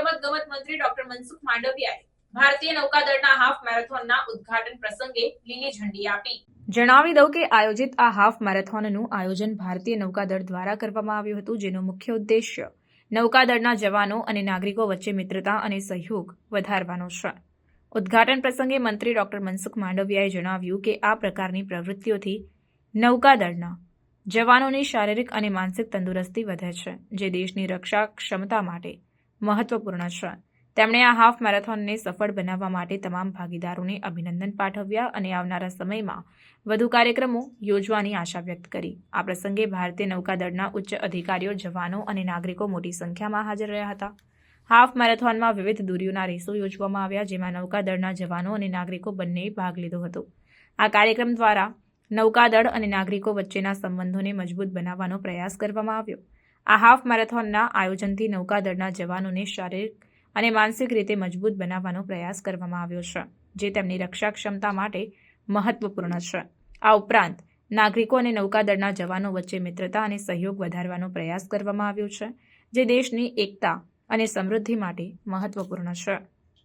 રમત ગમત મંત્રી ડોક્ટર મનસુખ માંડવિયાએ ભારતીય નૌકાદળના હાફ મેરેથોનના ઉદ્ઘાટન પ્રસંગે લીલી ઝંડી આપી. જણાવી દઉં કે આયોજિત આ હાફ મેરેથોનનું આયોજન ભારતીય નૌકાદળ દ્વારા કરવામાં આવ્યું હતું, જેનો મુખ્ય ઉદ્દેશ્ય નૌકાદળના જવાનો અને નાગરિકો વચ્ચે મિત્રતા અને સહયોગ વધારવાનો છે. ઉદ્ઘાટન પ્રસંગે મંત્રી ડોક્ટર મનસુખ માંડવિયાએ જણાવ્યું કે આ પ્રકારની પ્રવૃત્તિઓથી નૌકાદળના જવાનોની શારીરિક અને માનસિક તંદુરસ્તી વધે છે, જે દેશની રક્ષા ક્ષમતા માટે મહત્વપૂર્ણ છે. તેમણે આ હાફ મેરેથોનને સફળ બનાવવા માટે તમામ ભાગીદારોને અભિનંદન પાઠવ્યા અને આવનારા સમયમાં વધુ કાર્યક્રમો યોજવાની આશા વ્યક્ત કરી. આ પ્રસંગે ભારતીય નૌકાદળના ઉચ્ચ અધિકારીઓ, જવાનો અને નાગરિકો મોટી સંખ્યામાં હાજર રહ્યા હતા. હાફ મેરેથોનમાં વિવિધ દૂરીઓના રેસો યોજવામાં આવ્યા, જેમાં નૌકાદળના જવાનો અને નાગરિકો બંનેએ ભાગ લીધો હતો. આ કાર્યક્રમ દ્વારા નૌકાદળ અને નાગરિકો વચ્ચેના સંબંધોને મજબૂત બનાવવાનો પ્રયાસ કરવામાં આવ્યો. આ હાફ મેરેથોનના આયોજનથી નૌકાદળના જવાનોને શારીરિક અને માનસિક રીતે મજબૂત બનાવવાનો પ્રયાસ કરવામાં આવ્યો છે, જે તેમની રક્ષા ક્ષમતા માટે મહત્વપૂર્ણ છે. આ ઉપરાંત, નાગરિકો અને નૌકાદળના જવાનો વચ્ચે મિત્રતા અને સહયોગ વધારવાનો પ્રયાસ કરવામાં આવ્યો છે, જે દેશની એકતા અને સમૃદ્ધિ માટે મહત્વપૂર્ણ છે.